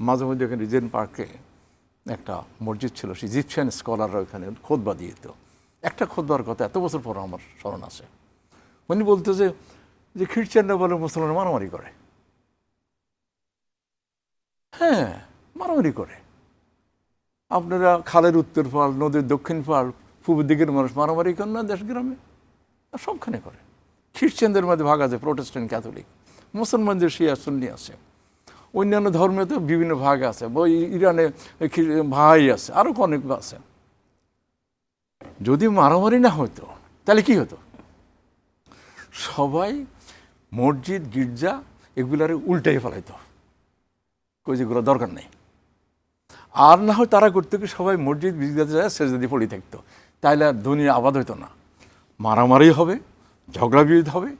মাঝে মধ্যে ওখানে রিজেন পার্কে একটা মসজিদ ছিল সে ইজিপশিয়ান স্কলাররা ওখানে খোদবা দিত। একটা খোদবার কথা, এত বছর পর আমার স্মরণ আছে। উনি বলতো যে যে খ্রিস্টানরা বলে মুসলমান মারামারি করে। হ্যাঁ মারামারি করে। আপনারা খালের উত্তর পাল নদীর দক্ষিণ পাল পূর্ব দিকের মানুষ মারামারি করেন না দেশ গ্রামে? সবখানে করে। খ্রিস্টানদের মধ্যে ভাগ আছে প্রোটেস্ট্যান্ট ক্যাথলিক মুসলমানদের শিয়া সুন্নি আছে। অন্যান্য ধর্মে তো বিভিন্ন ভাগ আছে ইরানে ভাই আছে আরও অনেক আছে। যদি মারামারি না হতো, তাহলে কি হতো? সবাই মসজিদ, গির্জা এগুলারে উল্টাই ফেলাইতো। কই যেগুলো দরকার নেই। আর না হয় তারা করতো কি সবাই মসজিদ, গির্জাতে যায় সেজদি পড়ে থাকতো। তাইলে আর দুনিয়া আবাদ হতো না। মারামারি হবে ঝগড়া বিরোধ হবে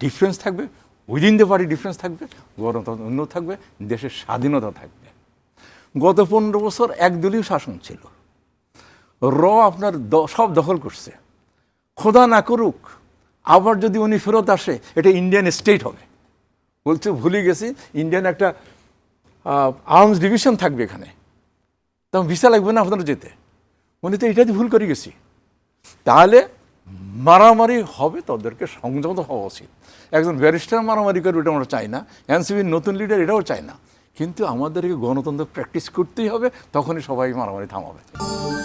ডিফারেন্স থাকবে উইদিন দ্য পার্টি ডিফারেন্স থাকবে গণতন্ত্র উন্নত থাকবে, দেশের স্বাধীনতা থাকবে। গত পনেরো বছর একদলীয় শাসন ছিল। র আপনার সব দখল করছে। খোদা না করুক, আবার যদি উনি ফেরত আসে, এটা ইন্ডিয়ান স্টেট হবে। বলছে, ভুলে গেছি ইন্ডিয়ান একটা আর্মস ডিভিশন থাকবে এখানে। তখন ভিসা লাগবে না আপনারা যেতে। উনি তো এটাতে ভুল করে গেছি। তাহলে মারামারি হবে, তাদেরকে সংযত হওয়া উচিত। একজন ব্যারিস্টার মারামারি করবে, এটা আমরা চাই না। এনসিবির নতুন লিডার এটাও চাই না। কিন্তু আমাদেরকে গণতন্ত্র প্র্যাকটিস করতেই হবে, তখনই সবাই মারামারি থামাবে।